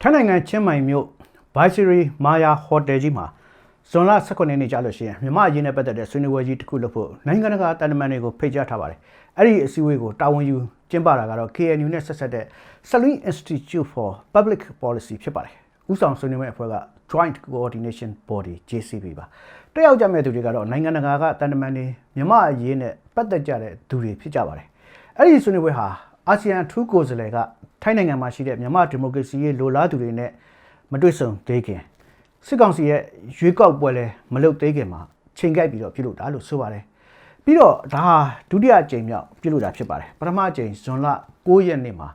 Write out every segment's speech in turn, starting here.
ထိုင်းနိုင်ငံချင်းမိုင်မြို့ Viceroy Maya Hotel ကြီးမှာဇွန်လ18ရက်နေ့ကြာလို့ရှိရင်မြမအရေးနဲ့ပတ်သက်တဲ့ဆွေးနွေးပွဲကြီးတစ်ခုလုပ်ဖို့နိုင်ငံတကာတန်တမန်တွေကိုဖိတ်ကြားထားပါတယ်။အဲ့ဒီအစည်းအဝေးကိုတာဝန်ယူကျင်းပတာကတော့ KNU နဲ့ဆက်ဆက်တဲ့ Saline Institute for Public Policy ဖြစ်ပါတယ်။ဥဆောင်ဆွေးနွေးမဲ့အဖွဲ့က Joint Coordination Body JCB ပါ။တက်ရောက်ကြမဲ့သူတွေကတော့နိုင်ငံတကာကတန်တမန်တွေမြမအရေးနဲ့ပတ်သက်ကြတဲ့သူတွေဖြစ်ကြပါတယ်။အဲ့ဒီဆွေးနွေးပွဲဟာအာဆီယံထူးကိုယ်စားလှယ်က ထိုင်းနိုင်ငံမှာရှိတဲ့မြန်မာဒီမိုကရေစီရေးလိုလားသူတွေနဲ့မတွေ့ဆုံသေးခင်စစ်ကောင်စီရဲ့ရွေးကောက်ပွဲလဲမလုပ်သေးခင်မှာချိန်ကြိုက်ပြီးတော့ပြုလုပ်တာလို့ဆိုပါတယ်ပြီးတော့ဒါဟာဒုတိယအကြိမ်မြောက်ပြုလုပ်တာဖြစ်ပါတယ်ပထမအကြိမ်ဇွန်လ9ရက်နေ့မှာ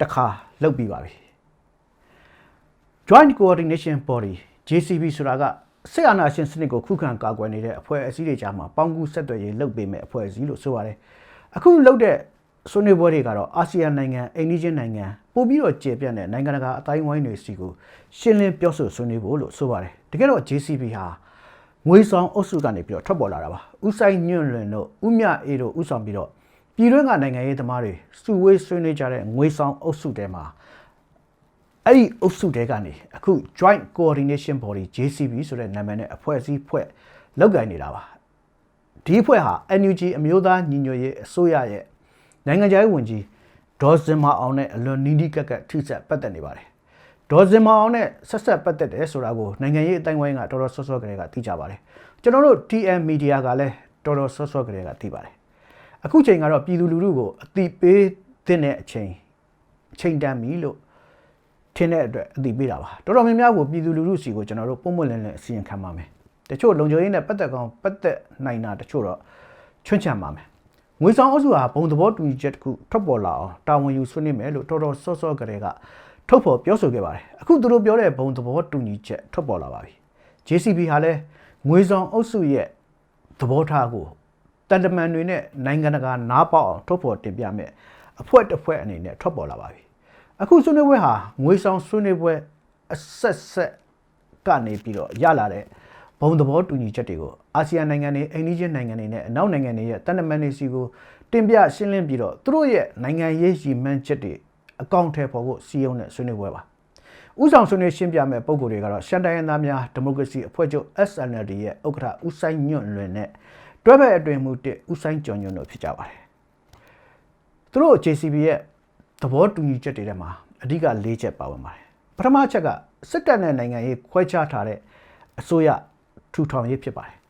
တစ်ခါလုပ်ပြီးပါပြီ Joint Coordination Body JCB ဆိုတာကစစ်အာဏာရှင်စနစ်ကိုခုခံကာကွယ်နေတဲ့အဖွဲ့အစည်းတွေကြားမှာပေါင်းကူးဆက်သွယ်ရေးလုပ်ပေးမဲ့အဖွဲ့အစည်းလို့ဆိုပါတယ်အခုလုပ်တဲ့ ဆွေးနွေးပွဲတွေကတော့အာဆီယံနိုင်ငံအိန္ဒိချင်းနိုင်ငံပို့ပြီးတော့ကျေပြန့်တဲ့နိုင်ငံတကာအတိုင်းဝိုင်းတွေစီကိုရှင်းလင်းပြောဆိုဆွေးနွေးဖို့လို့ဆိုပါတယ်တကယ်တော့ JCB ဟာငွေဆောင်အုပ်စုကနေပြီးတော့ထွက်ပေါ်လာတာပါဥဆိုင်ညွန့်လွင်တို့ဥမြအေးတို့ဥဆောင်ပြီးတော့ပြည်တွင်းကနိုင်ငံရေးသမားတွေစုဝေးဆွေးနွေးကြတဲ့ငွေဆောင်အုပ်စုတဲမှာအဲ့ဒီအုပ်စုတဲကနေအခု Joint Coordination Body JCB ဆိုတဲ့နာမည်နဲ့အဖွဲ့အစည်းဖွဲ့လောက်ကိုင်းနေတာပါဒီအဖွဲ့ဟာ NUG အမျိုးသားညီညွတ်ရေးအစိုးရရဲ့ နိုင်ငံခြားရေးဝန်ကြီးဒေါ်စင်မအောင်နဲ့အလွန်နီးနီးကပ်ကပ်ထိစပ်ပတ်သက်နေပါတယ်ဒေါ်စင်မအောင်နဲ့ဆက်ဆက်ပတ်သက်တယ်ဆိုတာကိုနိုင်ငံရေးအတိုင်းဝိုင်းကတော်တော်ဆော့ဆော့ကလေးကသိကြပါတယ်ကျွန်တော်တို့ TM Media ကလည်းတော်တော်ဆော့ဆော့ကလေးကသိပါတယ်အခုချိန်ကတော့ပြည်သူလူထုကိုအတိပေးတဲ့အချိန်အချိန်တန်ပြီလို့ထင်းတဲ့အတွက်အတိပေးတာပါတော်တော်များများကိုပြည်သူလူထုစီကိုကျွန်တော်တို့ပုံမလင်းလင်းအစီရင်ခံပါမယ်တချို့လုံခြုံရေးနဲ့ပတ်သက်ကောင်ပတ်သက်နိုင်တာတချို့တော့ချွန့်ချံပါမယ် ငွေဆောင်အုပ်စုဟာဘုံသဘောတူညီချက်တစ်ခုထွက်ပေါ်လာအောင်တာဝန်ယူဆွေးနွေးမယ်လို့တော်တော်စောစောကလေးကထုတ်ဖော်ပြောဆိုခဲ့ပါတယ်အခုသူတို့ပြောတဲ့ဘုံသဘောတူညီချက်ထွက်ပေါ်လာပါပြီ JCB ဟာလည်းငွေဆောင်အုပ်စုရဲ့သဘောထားကိုတန်တမန်တွေနဲ့နိုင်ငံတကာနားပေါက်အောင်ထုတ်ဖော်တင်ပြမယ်အဖွဲ့တစ်ဖွဲ့အနေနဲ့ထွက်ပေါ်လာပါပြီအခုဆွေးနွေးပွဲဟာငွေဆောင်ဆွေးနွေးပွဲအဆက်ဆက်ကနေပြီးတော့ရလာတဲ့ဘုံသဘောတူညီချက်တွေကို အာဆီယံနိုင်ငံတွေအိန္ဒိယနိုင်ငံတွေနဲ့အနောက်နိုင်ငံတွေရဲ့တန်တမန်တွေစီကိုတင်ပြရှင်းလင်းပြီးတော့သူတို့ရဲ့နိုင်ငံရေးရည်မှန်းချက်တွေအကောင့်ထဲပေါ်ဖို့စီယုံနဲ့ဆွေးနွေးပွဲပါဥဆောင်ဆွေးနွေးရှင်းပြမဲ့ပုံကိုယ်တွေကတော့ရှန်တိုင်းရင်းသားများဒီမိုကရေစီအဖွဲ့ချုပ် SNLD ရဲ့ဥက္ကဋ္ဌဦးဆိုင်ညွန့်လွင်နဲ့တွဲဘက်အတွင်မှုတစ်ဦးဆိုင်ကျော်ညွန့်တို့ဖြစ်ကြပါတယ်သူတို့ JCB ရဲ့သဘောတူညီချက်တွေထဲမှာအဓိက၄ချက်ပါဝင်ပါတယ်ပထမချက်ကစစ်တပ်နဲ့နိုင်ငံရေးခွဲခြားထားတဲ့အစိုးရထူထောင်ရေးဖြစ်ပါတယ်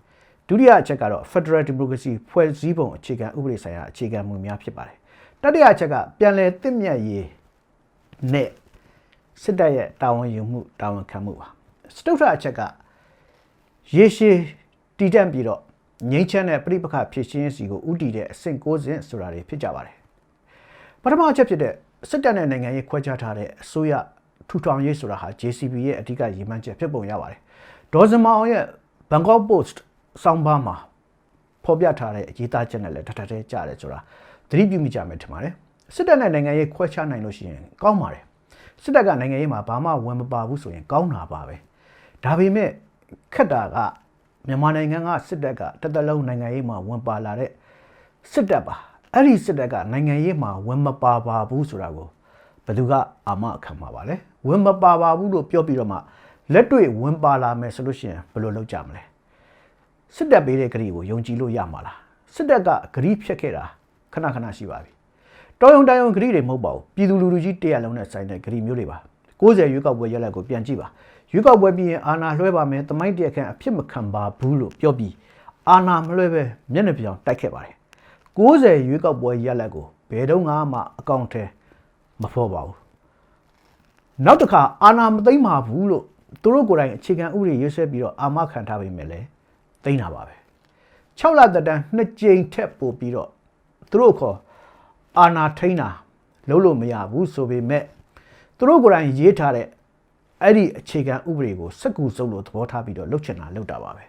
ဒုတိယအချက်ကတော့ Federal Democracy ဖွဲ့စည်းပုံအခြေခံဥပဒေဆိုင်ရာအခြေခံမူများဖြစ်ပါတယ်တတိယအချက်ကပြန်လည်တင့်မြတ်ရေးနဲ့စစ်တပ်ရဲ့တာဝန်ယူမှုတာဝန်ခံမှုပါစတုထအချက်ကရေရှည်တည်တံ့ပြီးတော့ငြိမ်းချမ်းတဲ့ပြိပခဖြစ်ရှင်းစီကိုဥတည်တဲ့အဆင့်၉ဆင့်ဆိုတာတွေဖြစ်ကြပါတယ်ပထမအချက်ဖြစ်တဲ့စစ်တပ်နဲ့နိုင်ငံရေးခွဲခြားထားတဲ့အစိုးရထူထောင်ရေးဆိုတာဟာ JCB ရဲ့အဓိကရည်မှန်းချက်ဖြစ်ပုံရပါတယ်ဒေါ်စမအောင်ရဲ့ Bangkok Post စောင်းပါမှာဖော်ပြထားတဲ့အရေးသားချက်နဲ့လည်းတထထဲကြတယ်ဆိုတာသတိပြုမိကြမယ်ထင်ပါတယ်စစ်တပ်နဲ့နိုင်ငံရေးခွဲခြားနိုင်လို့ရှိရင်ကောင်းပါတယ်စစ်တပ်ကနိုင်ငံရေးမှာဘာမှဝင်မပါဘူးဆိုရင်ကောင်းတာပါပဲဒါပေမဲ့ခက်တာကမြန်မာနိုင်ငံကစစ်တပ်ကတသက်လုံးနိုင်ငံရေးမှာဝင်ပါလာတဲ့စစ်တပ်ပါအဲ့ဒီစစ်တပ်ကနိုင်ငံရေးမှာဝင်မပါပါဘူးဆိုတာကိုဘယ်သူကအာမခံမှာပါလဲဝင်မပါပါဘူးလို့ပြောပြီးတော့မှလက်တွေ့ဝင်ပါလာမယ်ဆိုလို့ရှိရင်ဘယ်လိုလုပ်ကြမလဲ စစ်တပ်ပေးတဲ့ဂရီကိုယုံကြည်လို့ရမှာလားစစ်တပ်ကဂရီဖြတ်ခဲ့တာခဏခဏရှိပါပြီတော်ယုံတိုင်ယုံဂရီတွေမဟုတ်ပါဘူးပြည်သူလူထုကြီးတရလုံးနဲ့ဆိုင်တဲ့ဂရီမျိုးတွေပါ60ရွေးကောက်ပွဲရက်လက်ကိုပြန်ကြည့်ပါရွေးကောက်ပွဲပြီးရင်အာဏာလွှဲပါမယ်တမိုင်းတရခန့်အဖြစ်မခံပါဘူးလို့ပြောပြီးအာဏာမလွှဲပဲမျက်နှာပြောင်တိုက်ခဲ့ပါတယ်60ရွေးကောက်ပွဲရက်လက်ကိုဘယ်တော့မှအကောင့်ထဲမဖော်ပါဘူးနောက်တစ်ခါအာဏာမသိမ်းပါဘူးလို့သူတို့ကိုယ်တိုင်အခြေခံဥပဒေရေးဆွဲပြီးတော့အာမခံထားပေမဲ့လည်း သိမ်းတာပါပဲ6လသက်တမ်းနှစ်ကြိမ်ထက်ပိုပြီးတော့သူတို့ခေါ်အာနာထိန်းတာလုံးလို့မရဘူးဆိုပေမဲ့သူတို့ကိုယ်တိုင်ရေးထားတဲ့အဲ့ဒီအခြေခံဥပဒေကိုစက်ကူစုပ်လို့သဘောထားပြီးတော့လှုပ်ချင်တာလှုပ်တာပါပဲ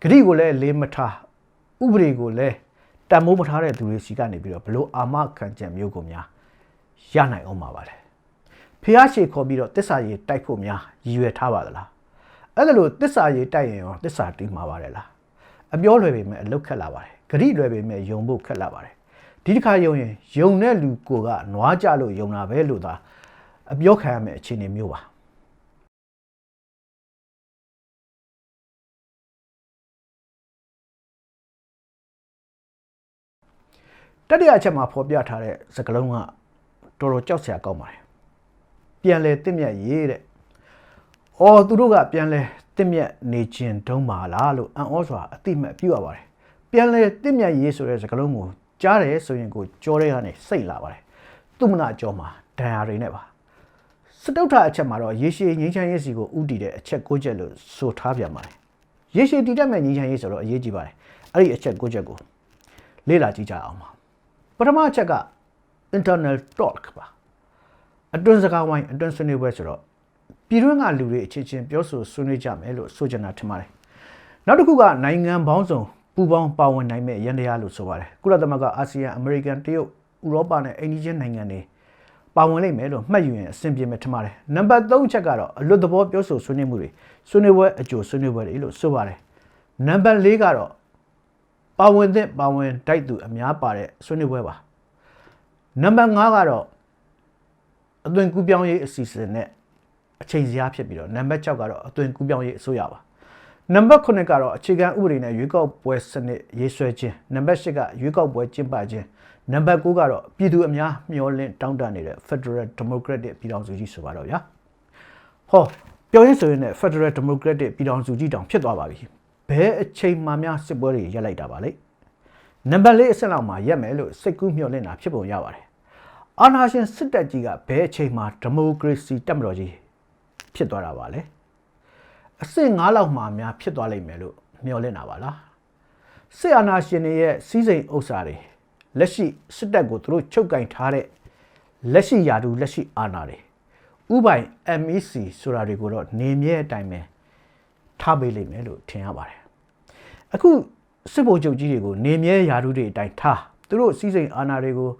ဂရိကိုလည်းလေးမထားဥပဒေကိုလည်းတန်မိုးမထားတဲ့သူတွေစီကနေပြီးတော့ဘလို့အာမခံချက်မျိုးကိုများရနိုင်အောင်ပါပါလေဖះရှေခေါ်ပြီးတော့တစ္ဆာရေတိုက်ဖို့များရည်ရွယ်ထားပါသလား အဲ့ဒါလို့တစ္ဆာရေတိုက်ရင်ရောတစ္ဆာတီးမှာပါတယ်လားအပြောလွယ်ပေမဲ့အလုတ်ခက်လာပါတယ်ဂရိလွယ်ပေမဲ့ယုံဖို့ခက်လာပါတယ်ဒီတစ်ခါယုံရင်ယုံတဲ့လူကိုကနွားကြလို့ယုံတာပဲလို့သာအပြောခံရမယ့်အခြေအနေမျိုးပါတတိယအချက်မှာဖော်ပြထားတဲ့စကားလုံးကတော်တော်ကြောက်စရာကောင်းပါတယ်ပြန်လဲတင့်မြတ်ရေးတဲ့။ အော်သူတို့ကပြန်လဲတင့်မြတ်နေခြင်းတုံးပါလားလို့အံ့ဩစွာအတိမတ်ပြုရပါတယ်။ပြန်လဲတင့်မြတ်ရေးဆိုတဲ့စကားလုံးကိုကြားတယ်ဆိုရင်ကိုကြောတဲ့ကနေစိတ်လာပါတယ်။သူမနာကြောမှာဒဏ်ရာတွေနဲ့ပါ။စတုထအချက်မှာတော့ရေရှည်ငင်းချမ်းရေးစီကိုဥတည်တဲ့အချက်၉ချက်လို့ဆိုထားပြန်ပါတယ်။ရေရှည်တည်တတ်မဲ့ငင်းချမ်းရေးဆိုတော့အရေးကြီးပါတယ်။အဲ့ဒီအချက်၉ချက်ကိုလေ့လာကြည့်ကြအောင်ပါ။ပထမအချက်က internal talk ပါအတွင်းစကားဝိုင်းအတွင်းဆွေးနွေးပွဲဆိုတော့ ပြည်တွင်းကလူတွေအချင်းချင်းပြောဆိုဆွေးနွေးကြမယ်လို့ဆိုချင်တာထင်ပါတယ်နောက်တစ်ခုကနိုင်ငံပေါင်းစုံပူးပေါင်းပါဝင်နိုင်မဲ့ရန်တရားလို့ဆိုပါတယ်ကုလသမဂ္ဂအာဆီယံအမေရိကန်တရုတ်ဥရောပနဲ့အိန္ဒိယနိုင်ငံတွေပါဝင်လိမ့်မယ်လို့မှတ်ယူရင်အဆင်ပြေမယ်ထင်ပါတယ်နံပါတ်3ချက်ကတော့အလွတ်သဘောပြောဆိုဆွေးနွေးမှုတွေဆွေးနွေးပွဲအကျိုးဆွေးနွေးပွဲတွေလို့ဆိုပါတယ်နံပါတ်4ကတော့ပါဝင်တဲ့ပါဝင်တိုက်သူအများပါတဲ့ဆွေးနွေးပွဲပါနံပါတ်5ကတော့အသွင်ကူးပြောင်းရေးအစီအစဉ်နဲ့ အချိန်စရာဖြစ်ပြီးတော့နံပါတ်6ကတော့အသွင်ကူးပြောင်းရေးအစိုးရပါနံပါတ်9ကတော့အခြေခံဥပဒေနဲ့ရွေးကောက်ပွဲစနစ်ရေးဆွဲခြင်းနံပါတ်10ကရွေးကောက်ပွဲကျင်းပခြင်းနံပါတ်9ကတော့ပြည်သူအများမျှော်လင့်တောင်းတနေတဲ့ Federal Democratic ပြည်ထောင်စုကြီးဆိုပါတော့ဗျာဟောပြောရင်းဆိုရင်လည်း Federal Democratic ပြည်ထောင်စုကြီးတောင်ဖြစ်သွားပါပြီဘယ်အချိန်မှများစစ်ပွဲတွေရက်လိုက်တာပါလဲနံပါတ်၄အဆင့်လောက်မှာရက်မယ်လို့စိတ်ကူးမျှော်လင့်တာဖြစ်ပုံရပါတယ်အာဏာရှင်စစ်တပ်ကြီးကဘယ်အချိန်မှာဒီမိုကရေစီတက်မတော်ကြီး ဖြစ်သွားတာပါလဲအဆင့်၅လောက်မှာများဖြစ်သွားလိမ့်မယ်လို့မျှော်လင့်တာပါလားစစ်အာဏာရှင်တွေရဲ့စီးစိမ်ဥစ္စာတွေလက်ရှိစစ်တပ်ကိုသူတို့ချုပ်ကင်ထားတဲ့လက်ရှိယာတူလက်ရှိအာဏာတွေဥပိုင် MEC ဆိုတာတွေကိုတော့နေမြဲအတိုင်းပဲထားပေးလိမ့်မယ်လို့ထင်ရပါတယ်အခုစစ်ဗိုလ်ချုပ်ကြီးတွေကိုနေမြဲယာတူတွေအတိုင်းထားသူတို့စီးစိမ်အာဏာတွေကို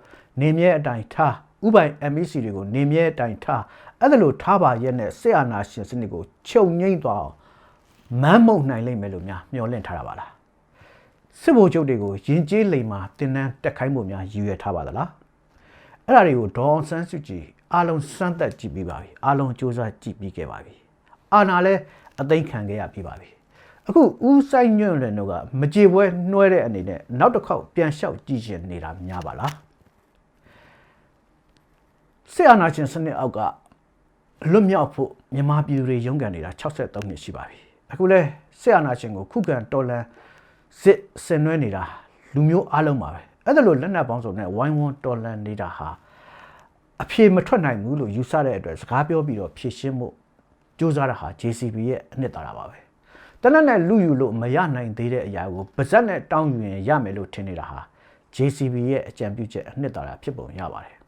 နေမြဲအတိုင်းထား ဥပိုင် MEC တွေကိုနေမြဲအတိုင်းထားအဲ့ဒါလို့ထားပါရဲ့နဲ့စစ်အာဏာရှင်စနစ်ကိုချုပ်ငိမ့်သွားအောင်မမ်းမုံနိုင်လိမ့်မယ်လို့များမျှော်လင့်ထားတာပါလားစစ်ဗိုလ်ချုပ်တွေကိုယဉ်ကျေးလိမ်မာတင်နန်းတက်ခိုင်းဖို့များရည်ရွယ်ထားပါသလားအဲ့ဒါတွေကိုဒေါအောင်ဆန်းစုကြည်အားလုံးစမ်းသပ်ကြည့်ပြီးပါပြီအားလုံးစ조사ကြည့်ပြီးခဲ့ပါပြီအာဏာလဲအသိခံခဲ့ရပြီးပါပြီအခုဦးဆိုင်ညွန့်လည်းတို့ကမကြေပွဲနှွှဲတဲ့အနေနဲ့နောက်တစ်ခေါက်ပြန်လျှောက်ကြည့်ရှင်နေတာများပါလား စစ်အာဏာရှင်စနစ်အောက်ကလွတ်မြောက်ဖို့မြန်မာပြည်သူတွေရုန်းကန်နေတာ63နှစ်ရှိပါပြီအခုလဲစစ်အာဏာရှင်ကိုခုခံတော်လှန်စစ်ဆင်နွှဲနေတာလူမျိုးအလုံးပါပဲအဲ့ဒါလို့လက်နက်ပေါင်းစုံနဲ့ဝိုင်းဝန်းတော်လှန်နေတာဟာအဖြေမထွက်နိုင်ဘူးလို့ယူဆတဲ့အတွက်စကားပြောပြီးတော့ဖြေရှင်းမှုကြိုးစားတာဟာ JCB ရဲ့အနှစ်သာရပါပဲတနက်နဲ့လူယူလို့မရနိုင်သေးတဲ့အရာကိုပါဇက်နဲ့တောင်းယူရင်ရမယ်လို့ထင်နေတာဟာ JCB ရဲ့အကြံပြုချက်အနှစ်သာရဖြစ်ပုံရပါတယ်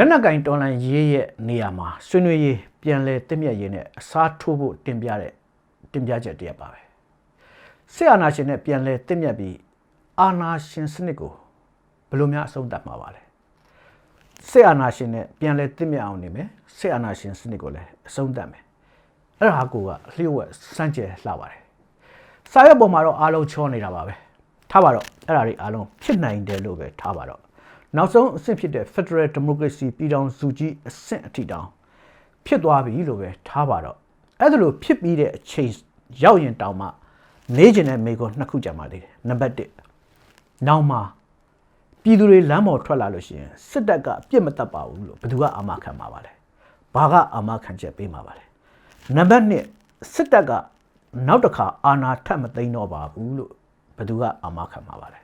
လက်နက်ကင်တော်လန်ရေးရဲ့နေရာမှာဆွေးနွေးရေးပြန်လဲတင့်မြတ်ရေးနဲ့အစားထိုးဖို့တင်ပြတဲ့တင်ပြချက်တရက်ပါပဲစစ်အာဏာရှင်နဲ့ပြန်လဲတင့်မြတ်ပြီးအာဏာရှင်စနစ်ကိုဘယ်လိုများအဆုံးသတ်မှာပါလဲစစ်အာဏာရှင်နဲ့ပြန်လဲတင့်မြတ်အောင်နေမယ်စစ်အာဏာရှင်စနစ်ကိုလည်းအဆုံးသတ်မယ်အဲ့ဒါကိုကလျှို့ဝှက်စမ်းကြယ်လှပါတယ်စာရွက်ပေါ်မှာတော့အားလုံးချောနေတာပါပဲထားပါတော့အဲ့ဒါတွေအားလုံးဖြစ်နိုင်တယ်လို့ပဲထားပါတော့ နောက်ဆုံးအဆင့်ဖြစ်တဲ့ Federal Democracy ပြည်ထောင်စုကြီးအဆင့်အထိတောင်ဖြစ်သွားပြီလို့ပဲထားပါတော့အဲ့ဒါလိုဖြစ်ပြီးတဲ့အချိန်ရောက်ရင်တောင်မှနေကျင်တဲ့မိကွန်းနှစ်ခုကြမှာသေးတယ်နံပါတ်1နောက်မှပြည်သူတွေလမ်းပေါ်ထွက်လာလို့ရှိရင်စစ်တပ်ကအပြစ်မတတ်ပါဘူးလို့ဘယ်သူကအာမခံမှာပါလဲဘာကအာမခံချက်ပေးမှာပါလဲနံပါတ်2စစ်တပ်ကနောက်တစ်ခါအာဏာထပ်မသိမ်းတော့ပါဘူးလို့ဘယ်သူကအာမခံမှာပါလဲ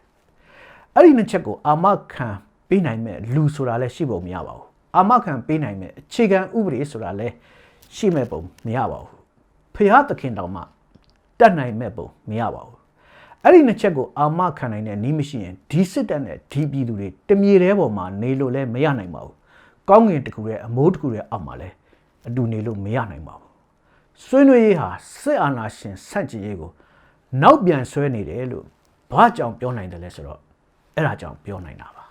အဲ့ဒီနှစ်ချက်ကိုအာမခံ ပေးနိုင်မဲ့လူဆိုတာလည်းရှိပုံမရပါဘူးအာမခံပေးနိုင်မဲ့အခြေခံဥပဒေဆိုတာလည်းရှိမဲ့ပုံမရပါဘူးဖျားသခင်တော်မှတတ်နိုင်မဲ့ပုံမရပါဘူးအဲ့ဒီနှစ်ချက်ကိုအာမခံနိုင်တဲ့နီးမရှိရင်ဒီစစ်တပ်နဲ့ဒီပြည်သူတွေတမြေတဲပေါ်မှာနေလို့လည်းမရနိုင်ပါဘူးကောင်းငင်တကူရဲ့အမိုးတကူရဲ့အောက်မှာလည်းအတူနေလို့မရနိုင်ပါဘူးဆွေးနွေးရေးဟာစစ်အာဏာရှင်ဆန့်ကျင်ရေးကိုနောက်ပြန်ဆွဲနေတယ်လို့ဘာကြောင့်ပြောနိုင်တယ်လဲဆိုတော့အဲ့ဒါကြောင့်ပြောနိုင်တာပါ